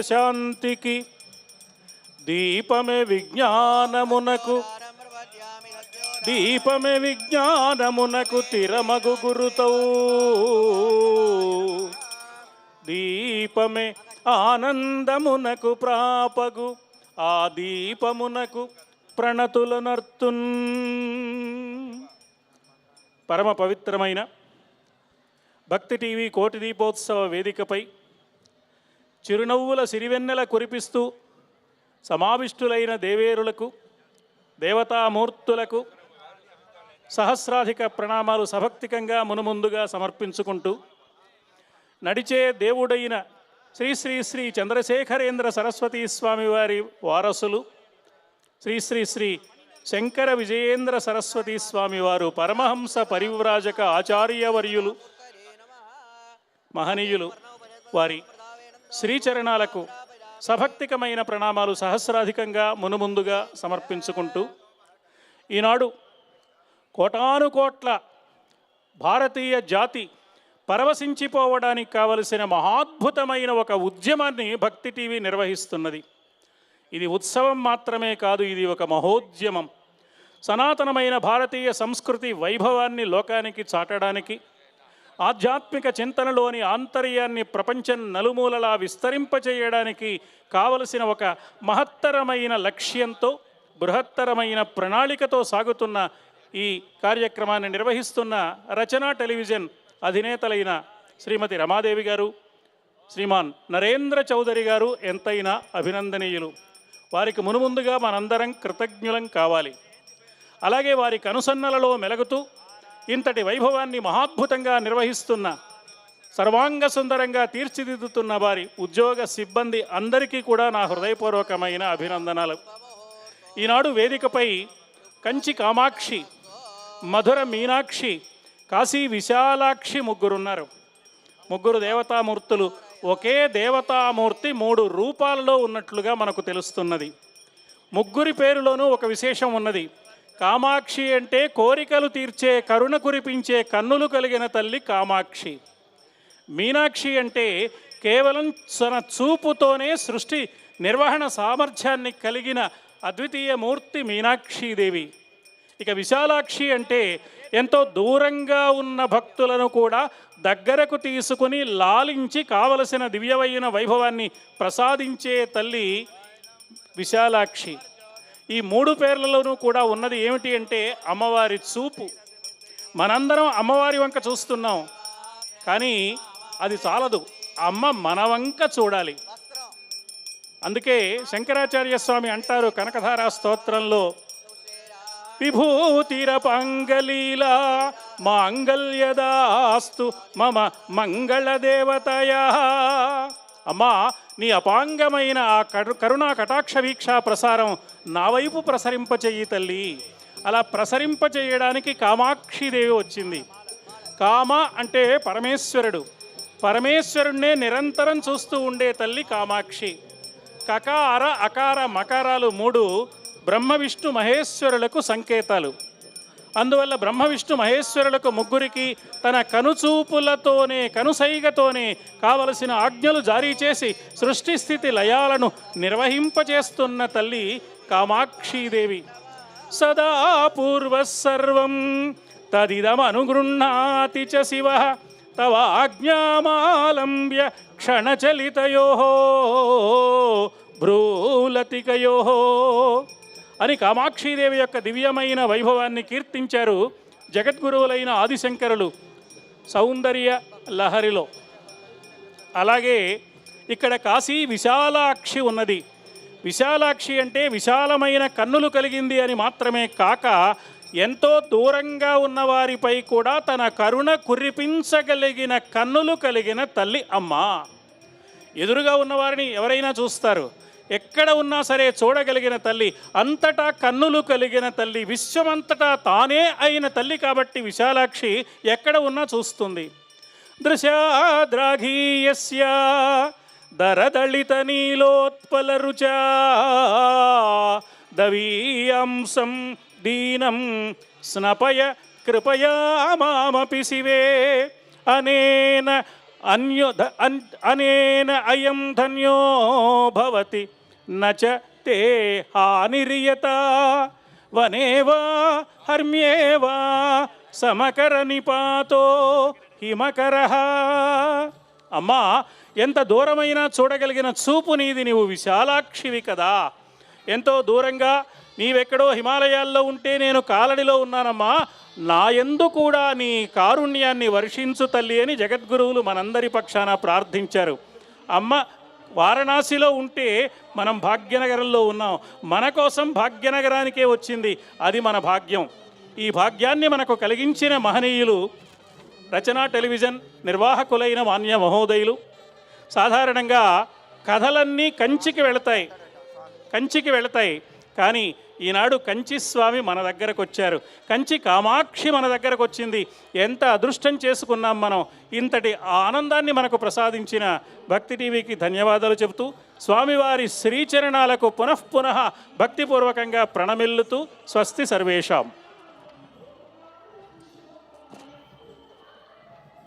శాంతికి దీపమే విజ్ఞానమునకు దీపమే విజ్ఞానమునకు తిరమగు గురుతవు. దీపమే ఆనందమునకు ప్రాపగు ఆ దీపమునకు ప్రణతులనర్తున్. పరమ పవిత్రమైన భక్తి టీవీ కోటి దీపోత్సవ వేదికపై చిరునవ్వుల సిరివెన్నెల కురిపిస్తూ సమావిష్టులైన దేవేరులకు దేవతామూర్తులకు సహస్రాధిక ప్రణామాలు సభక్తికంగా మునుముందుగా సమర్పించుకుంటూ నడిచే దేవుడైన శ్రీ శ్రీ శ్రీ చంద్రశేఖరేంద్ర సరస్వతీ స్వామివారి వారసులు శ్రీ శ్రీ శ్రీ శంకర విజయేంద్ర సరస్వతీ స్వామివారు పరమహంస పరివ్రాజక ఆచార్యవర్యులు మహనీయులు వారి శ్రీచరణాలకు సభక్తికమైన ప్రణామాలు సహస్రాధికంగా మునుముందుగా సమర్పించుకుంటూ ఈనాడు కోటాను కోట్ల భారతీయ జాతి పరవశించిపోవడానికి కావలసిన మహాద్భుతమైన ఒక ఉద్యమాన్ని భక్తి టీవీ నిర్వహిస్తున్నది. ఇది ఉత్సవం మాత్రమే కాదు ఇది ఒక మహోద్యమం. సనాతనమైన భారతీయ సంస్కృతి వైభవాన్ని లోకానికి చాటడానికి ఆధ్యాత్మిక చింతనలోని ఆంతర్యాన్ని ప్రపంచం నలుమూలలా విస్తరింపచేయడానికి కావలసిన ఒక మహత్తరమైన లక్ష్యంతో బృహత్తరమైన ప్రణాళికతో సాగుతున్న ఈ కార్యక్రమాన్ని నిర్వహిస్తున్న రచనా టెలివిజన్ అధినేతలైన శ్రీమతి రమాదేవి గారు శ్రీమాన్ నరేంద్ర చౌదరి గారు ఎంతైనా అభినందనీయులు. వారికి మునుముందుగా మనందరం కృతజ్ఞులం కావాలి. అలాగే వారి కనుసన్నలలో మెలుగుతూ ఇంతటి వైభవాన్ని మహాద్భుతంగా నిర్వహిస్తున్న సర్వాంగ సుందరంగా తీర్చిదిద్దుతున్న వారి ఉద్యోగ సిబ్బంది అందరికీ కూడా నా హృదయపూర్వకమైన అభినందనలు. ఈనాడు వేదికపై కంచి కామాక్షి మధుర మీనాక్షి కాశీ విశాలాక్షి ముగ్గురున్నారు. ముగ్గురు దేవతామూర్తులు ఒకే దేవతామూర్తి మూడు రూపాలలో ఉన్నట్లుగా మనకు తెలుస్తున్నది. ముగ్గురి పేరులోనూ ఒక విశేషం ఉన్నది. కామాక్షి అంటే కోరికలు తీర్చే కరుణ కురిపించే కన్నులు కలిగిన తల్లి కామాక్షి. మీనాక్షి అంటే కేవలం తన చూపుతోనే సృష్టి నిర్వహణ సామర్థ్యాన్ని కలిగిన అద్వితీయ మూర్తి మీనాక్షీదేవి. ఇక విశాలాక్షి అంటే ఎంతో దూరంగా ఉన్న భక్తులను కూడా దగ్గరకు తీసుకుని లాలించి కావలసిన దివ్యమైన వైభవాన్ని ప్రసాదించే తల్లి విశాలాక్షి. ఈ మూడు పేర్లలోనూ కూడా ఉన్నది ఏమిటి అంటే అమ్మవారి చూపు. మనందరం అమ్మవారి వంక చూస్తున్నాం కానీ అది చాలదు. అమ్మ మన వంక చూడాలి. అందుకే శంకరాచార్య స్వామి అంటారు కనకధారా స్తోత్రంలో విభూతిరపాంగలీలా మాంగళ్యదాస్తు మమ మంగళదేవతయా. అమ్మా నీ అపాంగమైన ఆ కరు కరుణా కటాక్ష వీక్ష ప్రసారం నా వైపు ప్రసరింపచేయి తల్లి. అలా ప్రసరింపచేయడానికి కామాక్షిదేవి వచ్చింది. కామ అంటే పరమేశ్వరుడు. పరమేశ్వరుణ్ణే నిరంతరం చూస్తూ ఉండే తల్లి కామాక్షి. కకార అకార మకారాలు మూడు బ్రహ్మ విష్ణు మహేశ్వరులకు సంకేతాలు. అందువల్ల బ్రహ్మ విష్ణు మహేశ్వరులకు ముగ్గురికి తన కనుచూపులతోనే కనుసైగతోనే కావలసిన ఆజ్ఞలు జారీ చేసి సృష్టి స్థితి లయాలను నిర్వహింపచేస్తున్న తల్లి కామాక్షీదేవి. సదా పూర్వసర్వం తదిదమనుగృహ్ణాతి చ శివ తవ ఆజ్ఞామాలంబ్య క్షణచలితయో భ్రూలతికయో. అని కామాక్షీదేవి యొక్క దివ్యమైన వైభవాన్ని కీర్తించారు జగద్గురువులైన ఆదిశంకరులు సౌందర్య లహరిలో. అలాగే ఇక్కడ కాశీ విశాలాక్షి ఉన్నది. విశాలాక్షి అంటే విశాలమైన కన్నులు కలిగింది అని మాత్రమే కాక ఎంతో దూరంగా ఉన్న వారిపై కూడా తన కరుణ కురిపించగలిగిన కన్నులు కలిగిన తల్లి అమ్మ. ఎదురుగా ఉన్నవారిని ఎవరైనా చూస్తారు? ఎక్కడ ఉన్నా సరే చూడగలిగిన తల్లి అంతటా కన్నులు కలిగిన తల్లి విశ్వమంతటా తానే అయిన తల్లి కాబట్టి విశాలాక్షి ఎక్కడ ఉన్నా చూస్తుంది. దృశాద్రాఘీయస్య దరదళిత నీలోత్పల రుచా దవీయాంసం దీనం స్నపయ కృపయా మామపి శివే. అనేన అన్యో అనేన అయం ధన్యో భవతి నచ తే హానిరియత. వనేవా హర్మ్యేవా సమకర నిపాతో హిమకర. అమ్మా ఎంత దూరమైనా చూడగలిగిన చూపు నీది నీవు విశాలాక్షివి కదా. ఎంతో దూరంగా నీవెక్కడో హిమాలయాల్లో ఉంటే నేను కాలడిలో ఉన్నానమ్మా. నా ఎందు కూడా నీ కారుణ్యాన్ని వర్షించు తల్లి అని జగద్గురువులు మనందరి పక్షాన ప్రార్థించారు. అమ్మ వారణాసిలో ఉంటే మనం భాగ్యనగరంలో ఉన్నాం. మన కోసం భాగ్యనగరానికే వచ్చింది. అది మన భాగ్యం. ఈ భాగ్యాన్ని మనకు కలిగించిన మహనీయులు రచనా టెలివిజన్ నిర్వాహకులైన మాన్య మహోదయులు. సాధారణంగా కథలన్నీ కంచికి వెళతాయి. కంచికి వెళతాయి. కానీ ఈనాడు కంచి స్వామి మన దగ్గరకు వచ్చారు. కంచి కామాక్షి మన దగ్గరకు వచ్చింది. ఎంత అదృష్టం చేసుకున్నాం మనం. ఇంతటి ఆనందాన్ని మనకు ప్రసాదించిన భక్తి టీవీకి ధన్యవాదాలు చెబుతూ స్వామివారి శ్రీచరణాలకు పునఃపునః భక్తిపూర్వకంగా ప్రణమిల్లుతూ స్వస్తి సర్వేషాం.